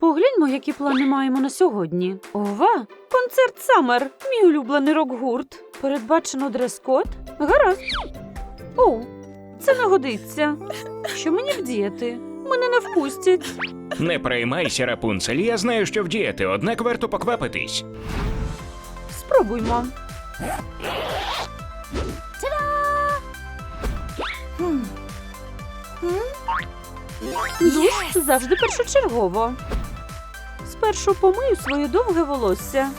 Погляньмо, які плани маємо на сьогодні. Ова! Концерт Самер, мій улюблений рок-гурт. Передбачено дрес-код? Гаразд. Оу, це не годиться. Що мені вдіяти? Мене не впустять. Не переймайся, Рапунцель, я знаю, що вдіяти, однак варто поквапитись. Спробуймо. Душ завжди першочергово. Спершу помию своє довге волосся.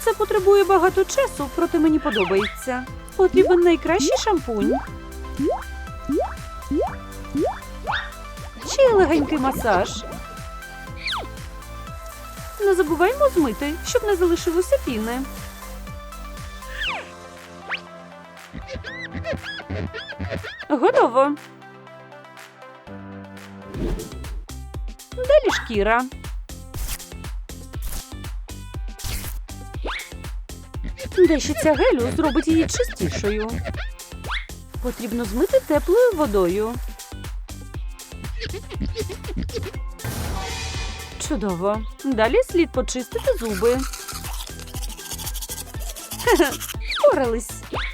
Це потребує багато часу, проте мені подобається. Потрібен найкращий шампунь. Ще легенький масаж. Не забуваймо змити, щоб не залишилося піни. Готово. Далі шкіра. Дещиця гелю зробить її чистішою. Потрібно змити теплою водою. Чудово. Далі слід почистити зуби. Хе-хе,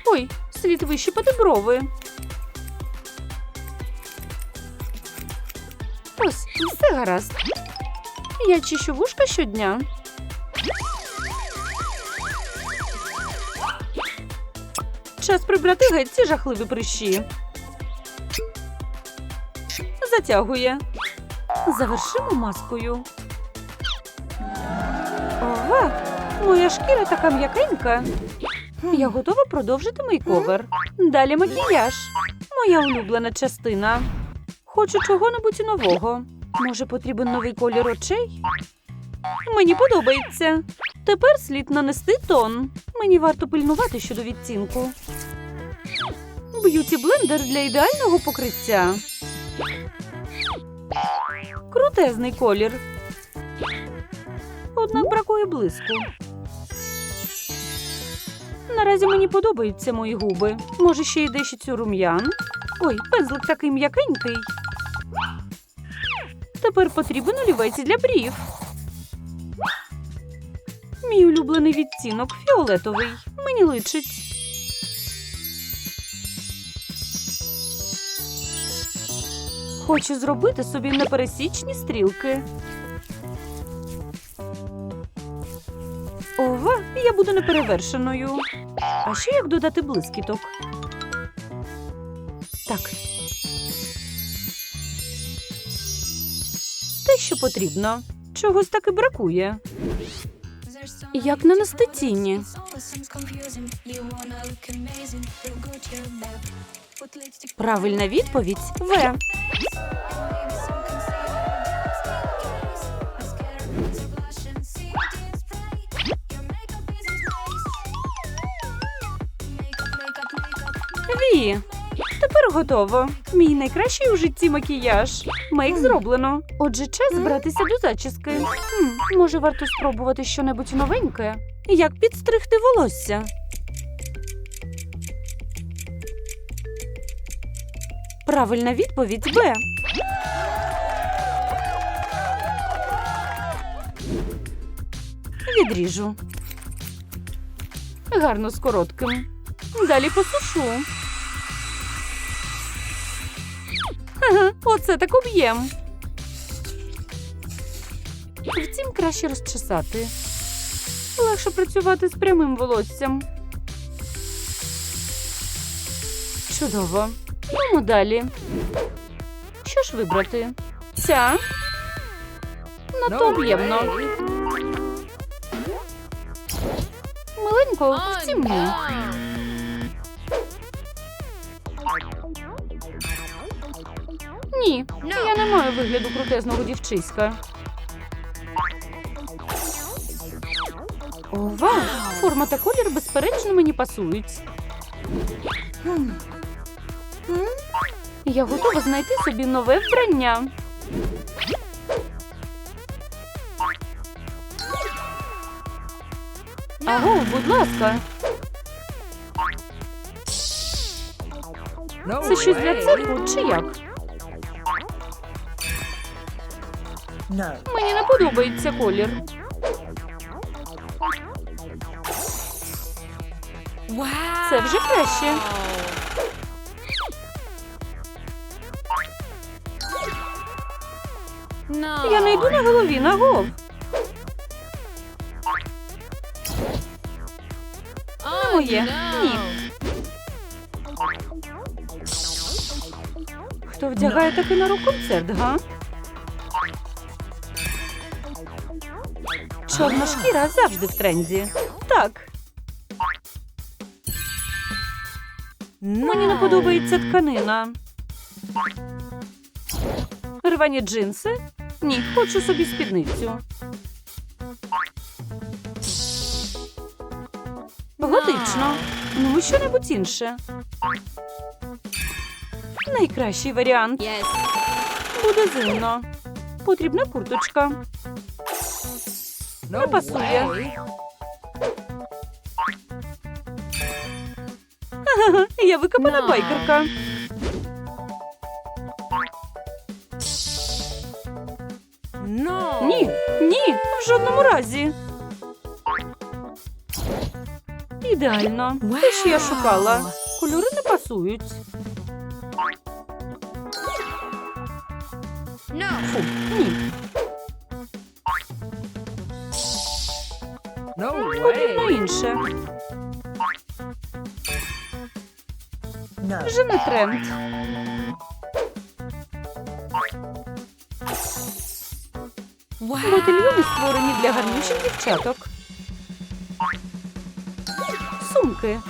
Ой, слід вищипати брови. Ось, все гаразд. Я чищу вушка щодня. Час прибрати геть ці жахливі прищі. Затягує. Завершимо маскою. Ова, моя шкіра така м'якенька. Я готова продовжити мейковер. Далі макіяж. Моя улюблена частина. Хочу чого-небудь нового. Може, потрібен новий колір очей? Мені подобається. Тепер слід нанести тон. Мені варто пильнувати щодо відтінку. Б'юті блендер для ідеального покриття. Крутезний колір. Однак бракує блиску. Наразі мені подобаються мої губи. Може, ще й дещицю рум'ян. Ой, пензлик такий м'якенький. Тепер потрібен олівець для брів. Мій улюблений відтінок фіолетовий. Мені личить. Хочу зробити собі непересічні стрілки. Ова, я буду неперевершеною. А ще як додати блискіток? Так. Те, що потрібно. Чогось таки бракує. Як нанести тіні? Правильна відповідь В. Ві. Тепер готово. Мій найкращий у житті макіяж. Мейк зроблено. Отже, час братися до зачіски. Хм, може, варто спробувати щонебудь новеньке? Як підстригти волосся? Правильна відповідь Б. Відріжу. Гарно з коротким. Далі посушу. Оце так об'єм. Втім, краще розчесати. Легше працювати з прямим волоссям. Чудово. Йдемо далі. Що ж вибрати? Ця. Надто об'ємно. Миленько, втім ні. Ні, я не маю вигляду крутезного дівчиська. Ова! Форма та колір, безперечно, мені пасують. Я готова знайти собі нове вбрання. Аго, будь ласка. Це щось для цирку чи як? Мені не подобається колір. Це вже краще. Я не йду на голові, на гов. Не моє. Ні. Хто вдягає таки на рок-концерт, га? Чорна шкіра завжди в тренді. Так. Мені не подобається тканина. Рвані джинси? Ні, хочу собі спідницю. Готично. Ну, що-небудь інше. Найкращий варіант. Буде зимно. Потрібна курточка. Не пасує. Я викопана No. байкерка. В жодному разі. Ідеально. Те, що я шукала. Кольори не пасують. Фу, ні. Потрібно інше. Вже не тренд. Ботильйони створені для гарнючих дівчаток. Сумки.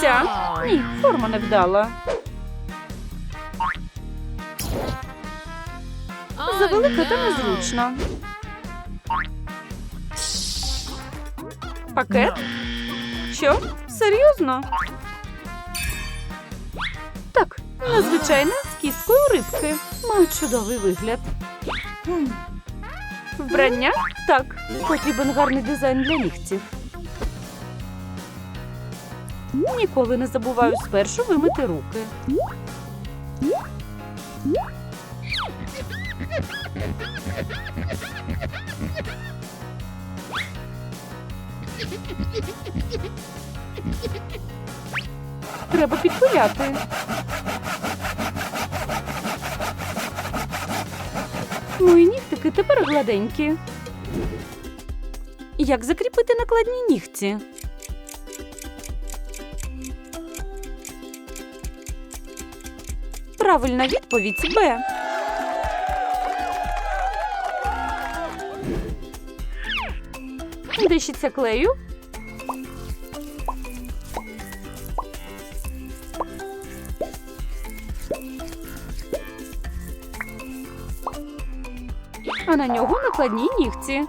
Ця? Ні, форма не вдала. Завелика та незручна. Пакет? Що? Серйозно? Так, незвичайна з кісткою рибки. Мають чудовий вигляд. Вбрання? Так. Потрібен гарний дизайн для нігтів. Ніколи не забуваю спершу вимити руки. Треба підпиляти. Мої нігтики тепер гладенькі. Як закріпити накладні нігті? Правильна відповідь Б. Дещиця клею. А на нього накладні нігті.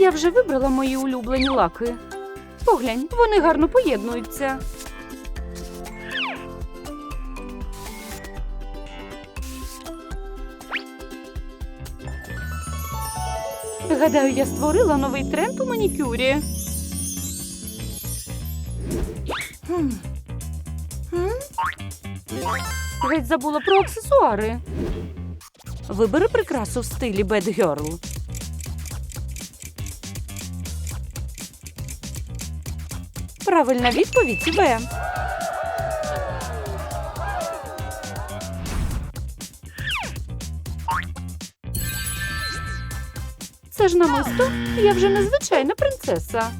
Я вже вибрала мої улюблені лаки. Поглянь, вони гарно поєднуються. Гадаю, я створила новий тренд у манікюрі. Геть забула про аксесуари. Вибери прикрасу в стилі Bad Girl. Правильна відповідь Б. Це ж намисто. Я вже незвичайна принцеса.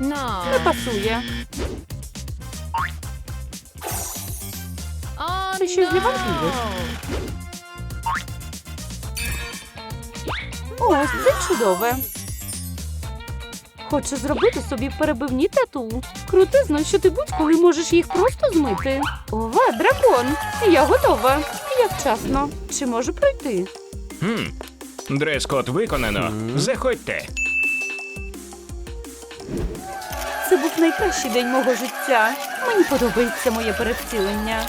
Не пасує. Щось для вампірів. Ось це чудове. Хочу зробити собі перебивні тату. Крутизно, що ти будь-коли можеш їх просто змити. Ова, дракон! Я готова. Як вчасно. Чи можу пройти? Хм. Дрес-код виконано. Заходьте. Це був найкращий день мого життя. Мені подобається моє перевтілення.